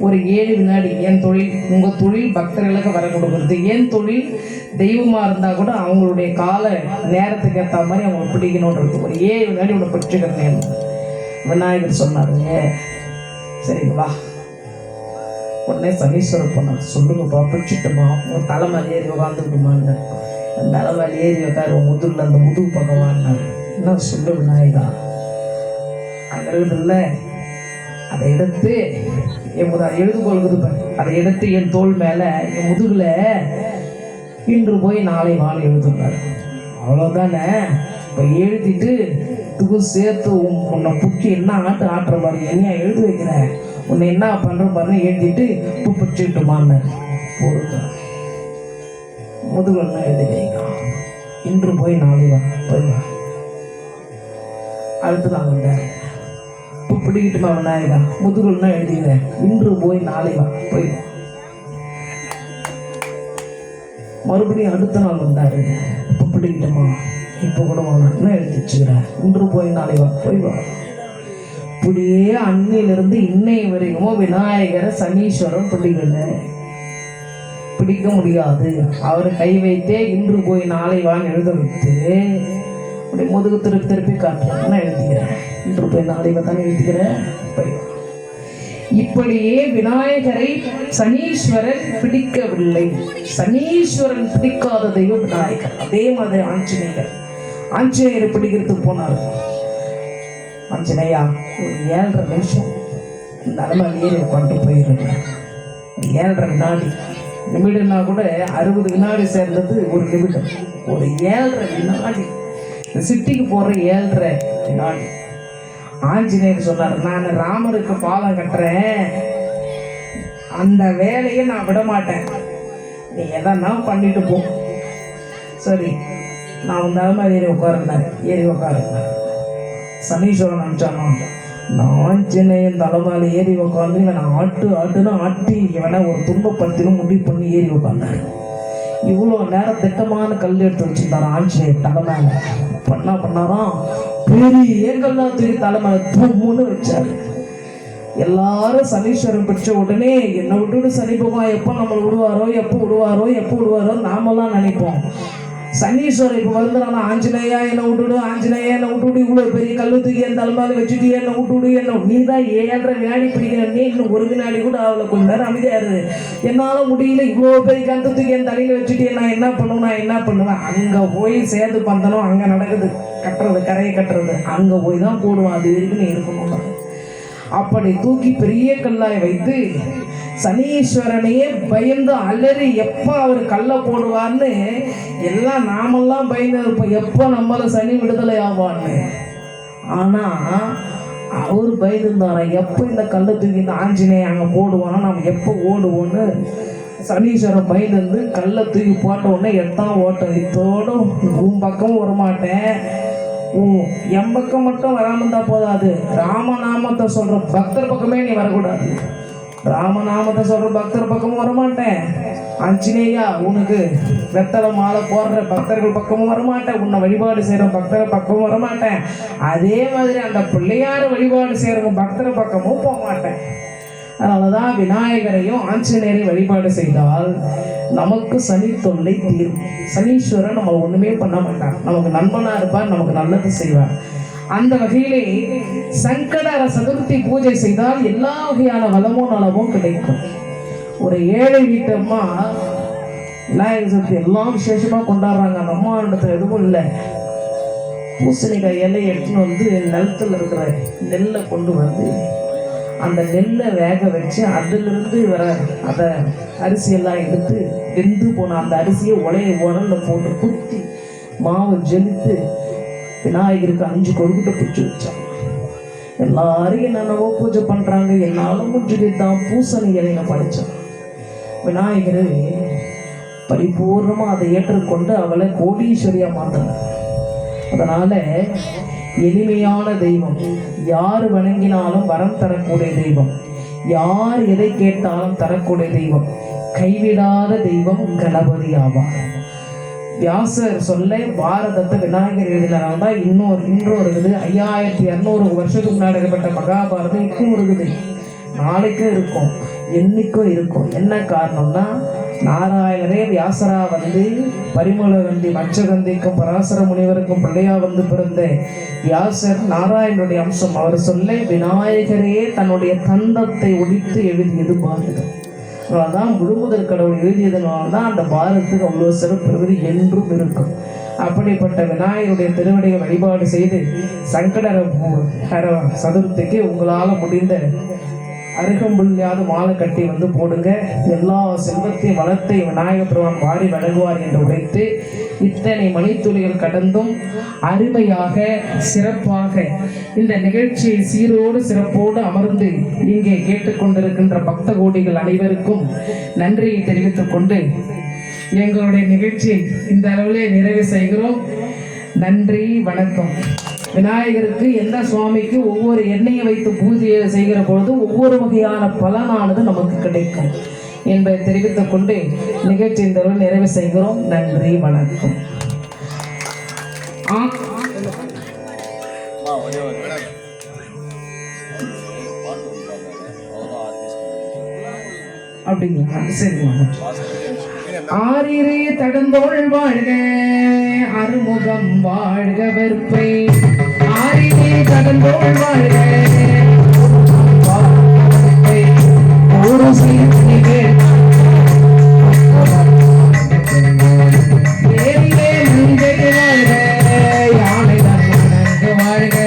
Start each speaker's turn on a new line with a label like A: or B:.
A: ஒரு ஏழு வினாடி என் தொழில் உங்கள் தொழில் பக்தர்களுக்கு வர கொடுக்குறது. என் தொழில் தெய்வமாக இருந்தால் கூட அவங்களுடைய கால நேரத்துக்கு ஏற்ற மாதிரி அவங்க பிடிக்கணுன்றது ஒரு ஏழு வினாடி உன்னை பிடிச்சிக்கிறேன் விநாயகர் சொன்னாருங்க சரிங்க வா. உடனே சனீஸ்வரர் பண்ணார் சொல்லுங்கப்பா பிடிச்சிட்டுமா? உங்கள் தலைமையில் ஏறி உட்காந்துக்கிட்டுமான்னு தலைமையில் ஏறி உட்காரு உன் முதுகில் அந்த முதுகு பக்கம் வாங்கினார் என்ன சொல்லு விநாயகா? அங்கே இல்லை. அதை எடுத்து என் முத எழுதுகோள்குது அதை எடுத்து என் தோள் மேலே என் முதுகில் இன்று போய் நாளை வாழை எழுதுறாரு அவ்வளோதானே இப்போ எழுதிட்டு துகு சேர்த்து உன்னை புக்கி என்ன ஆட்டு ஆட்டுற பாரு என்னையா எழுதி வைக்கிறேன் உன்னை என்ன பண்ணுற பாருன்னு எழுதிட்டு இப்போ பிடிச்சிட்டுமான்னு போடுங்க முதுகில் என்ன எழுதி இன்று போய் நாளை வா போய் வா. அடுத்து நான் வந்தேன் பிடிக்கிட்டுமா விநாயகா முதுகுன்னா எழுதிக்கிறேன். இன்று போய் நாளை வா போய். மறுபடியும் அடுத்த நாள் வந்தாரு. இப்போ பிடிக்கிட்டுமா? இப்போ கூட வாங்க எழுதி வச்சுக்கிறேன்? இன்று போய் நாளை வா போய் வா. இப்படியே அன்னையிலிருந்து இன்னை வரைக்கும் விநாயகரை சனீஸ்வரன் பிடிக்கல பிடிக்க முடியாது. அவர் கை வைத்தே இன்று போய் நாளை வான்னு எழுத வைத்து அப்படி முதுகு திருப்பி திருப்பி காட்டுறேன் எழுதிக்கிறேன்? நாளை தானே எழுதிக்கிறேன் இப்படியே விநாயகரை சனீஸ்வரன் பிடிக்கவில்லை. சனீஸ்வரன் பிடிக்காத தெய்வம் விநாயகர். அதே மாதிரி ஆஞ்சநேயர். ஆஞ்சநேயரை பிடிக்கிறதுக்கு போனார். ஆஞ்சநேயா ஒரு ஏழரை நிமிஷம் இந்த அளவு உட்காந்து போயிருந்தேன் ஏழரை வினாடி. நிமிடம்னா கூட அறுபது வினாடி சேர்ந்தது ஒரு நிமிடம். ஒரு ஏழரை வினாடி. இந்த சிட்டிக்கு போகிற ஏழரை வினாடி. ஆஞ்சநேயர் சொன்னார் நான் ராமருக்கு பாலம் கட்டுறேன். அந்த வேலையை நான் விட மாட்டேன் நீ எதனா பண்ணிட்டு போ. சரி நான் வந்தாலும் அது மாதிரி ஏறி உட்காருந்தேன் ஏறி உட்காருந்தேன் சனீஸ்வரன் நினச்சானா நான் ஆஞ்சநேயன் தலைமையில் ஏறி உட்காந்து இவனை ஆட்டு ஆட்டுன்னு ஆட்டி இவனை ஒரு துன்பப்படுத்தினும் முடிவு பண்ணி ஏறி உட்காந்தாரு இவ்வளோ நேரம் திட்டமான கல் எடுத்து வச்சிருந்தார் ஆஞ்சநேயர் தலைமையில. இப்ப என்ன பண்ணாராம் பெரிய ஏங்கல்லாம் தூக்கி தலைமையில தும்முன்னு வச்சாரு. எல்லாரும் சனீஸ்வரன் பிடிச்ச உடனே என்னை விட்டுட்டு சனி பகவான் எப்போ நம்மளை விடுவாரோ எப்போ விடுவாரோ எப்போ விடுவாரோ நாமெல்லாம் நினைப்போம். சனீஸ்வரர் இப்போ வந்துடுறாங்க ஆஞ்சநேயா என்னை விட்டுடு ஆஞ்சநேயா என்னை விட்டுடு இவ்வளோ பெரிய கல்லு தூக்கி என் தலைமையில வச்சுட்டு என்னை விட்டுடு என்ன நீ தான் ஏழரை வினாடி பிடிக்கிற நீ இன்னும் ஒரு வினாடி கூட அவளை கொஞ்ச நேரம் அமைதியா இரு. என்னால் முடியல. இவ்வளோ பெரிய கல்லு தூக்கி என் தலையில வச்சுட்டு நான் என்ன பண்ணுவேன் நான் என்ன பண்ணுவேன்? அங்கே போய் சேர்ந்து பந்தனம் அங்கே நடக்குது. கட்டுறது கரையை கட்டுறது. அங்கே போய் தான் போடுவான். அது வரைக்கும் நீ இருக்கணும் அப்படி தூக்கி பெரிய கல்லாய் வைத்து சனீஸ்வரனையே பயந்து அலறி எப்போ அவர் கல்லை போடுவார்னு எல்லாம் நாமெல்லாம் பயந்து இருப்போம். எப்போ நம்மள சனி விடுதலை ஆவான்னு. ஆனால் அவர் பயந்துருந்தாராம் எப்போ இந்த கல்லை தூக்கி இந்த ஆஞ்சநேய அங்கே போடுவான்? நம்ம எப்போ ஓடுவோன்னு சனீஸ்வரன் பயந்து கல்லை தூக்கி போட்ட உடனே எத்தான் ஓட்டம். இத்தோடும் உன் பக்கம் வரமாட்டேன். உன் என் பக்கம் மட்டும் வராமல் இருந்தால் போதாது. ராமநாமத்தை சொல்கிற பக்தர் பக்கமே நீ வரக்கூடாது. ராமநாமத்தை சொல்ற பக்தர் பக்கமும் வரமாட்டேன். ஆஞ்சநேயா உனக்கு வெத்தலை மாலை போடுற பக்தர்கள் பக்கமும் வரமாட்டேன். உன்னை வழிபாடு செய்கிற பக்தர் பக்கமும் வரமாட்டேன். அதே மாதிரி அந்த பிள்ளையார் வழிபாடு செய்கிறவங்க பக்தர் பக்கமும் போக மாட்டேன் அதனால தான் விநாயகரையும் ஆஞ்சநேயரையும் வழிபாடு செய்தால் நமக்கு சனி தொல்லை தீரும். சனீஸ்வரன் நம்ம ஒண்ணுமே பண்ண மாட்டான். நமக்கு நண்பனா இருப்பார் நமக்கு நல்லது செய்வார் அந்த வகையிலே சங்கடர சதுர்த்தி பூஜை செய்தால் எல்லா வகையான வளமும் நலமும் கிடைக்கும். ஒரு ஏழை வீட்டு அம்மா விநாயகர் சதுர்த்தி எல்லாம் விசேஷமா கொண்டாடுறாங்க. அந்த அம்மா இடத்துல எதுவும் இல்லை. பூசணிக்காய் இலையை எடுத்துன்னு வந்து நிலத்தில் இருக்கிற நெல்லை கொண்டு வந்து அந்த நெல்லை வேக வச்சு அதிலிருந்து வர அதை அரிசியெல்லாம் எடுத்து வெந்து போன அந்த அரிசியை உலைய உரல்ல போட்டு குத்தி மாவு ஜெலித்து விநாயகருக்கு அஞ்சு கொழுக்கிட்ட பிடிச்சி வச்சாங்க. எல்லாரும் என்னென்னவோ பூஜை பண்ணுறாங்க என்னாலும் முடிஞ்சது தான் பூசணி இலையில படித்தேன் விநாயகர் பரிபூர்ணமாக அதை ஏற்றுக்கொண்டு அவளை கோடீஸ்வரியாக மாற்றினார் அதனால எளிமையான தெய்வம் யார் வணங்கினாலும் வரம் தரக்கூடிய தெய்வம் யார் எதை கேட்டாலும் தரக்கூடிய தெய்வம் கைவிடாத தெய்வம் கணபதி ஆவார். வியாசர் சொல்ல பாரதத்தை விநாயகர் எழுதினால தான் இன்னொரு இன்னொரு இருக்குது ஐயாயிரத்தி இரநூறு வருஷத்துக்கு முன்னாடி ஏற்பட்ட மகாபாரதம் இப்பவும் இருக்குது. நாளைக்கும் இருக்கும். என்னைக்கும் இருக்கும். என்ன காரணம்னா நாராயணரே வியாசரா வந்து பரிமள வந்தி மச்சகந்திக்கும் பராசர முனிவருக்கும் பிள்ளையா வந்து பிறந்த வியாசர் நாராயணனுடைய அம்சம். அவர் சொல்ல விநாயகரே தன்னுடைய தந்தத்தை ஒழித்து எழுதியது பாரதம். அதனால்தான் முழுமுதல் கடவுள் எழுதியதனால தான் அந்த பாரத்துக்கு அவ்வளோ சிறப்பு பெறுவது என்றும் இருக்கும். அப்படிப்பட்ட விநாயகருடைய திருவடியை வழிபாடு செய்து சங்கடர ஹர சதுர்த்திக்கு உங்களால் முடிந்த அருகம்புள்ளியாவது மாலை கட்டி வந்து போடுங்க. எல்லா செல்வத்தையும் வளத்தை விநாயகர் பெருமான் வாரி வழங்குவார் என்று உரைத்து இத்தனை மணித்துளிகள் கடந்தும் அருமையாக சிறப்பாக இந்த நிகழ்ச்சியை சீரோடு சிறப்போடு அமர்ந்து இங்கே கேட்டுக்கொண்டிருக்கின்ற பக்த கோடிகள் அனைவருக்கும் நன்றியை தெரிவித்துக் கொண்டு எங்களுடைய நிகழ்ச்சியை இந்த அளவிலே நிறைவு செய்கிறோம். நன்றி வணக்கம். விநாயகருக்கு எந்த சுவாமிக்கு ஒவ்வொரு எண்ணெயை வைத்து பூஜையை செய்கிற பொழுது ஒவ்வொரு வகையான பலனானது நமக்கு கிடைக்கும். என்பதை தெரிவித்துக் கொண்டு நிகழ்ச்சி தருள் நிறைவு செய்கிறோம். நன்றி வணக்கம். அப்படிங்களா? சரிங்க ஆரிரே தடந்தோள் வாழ்க அருமுகம் வாழ்க வெறுப்பை. ஆரிரே தடந்தோள் வாழ்க আর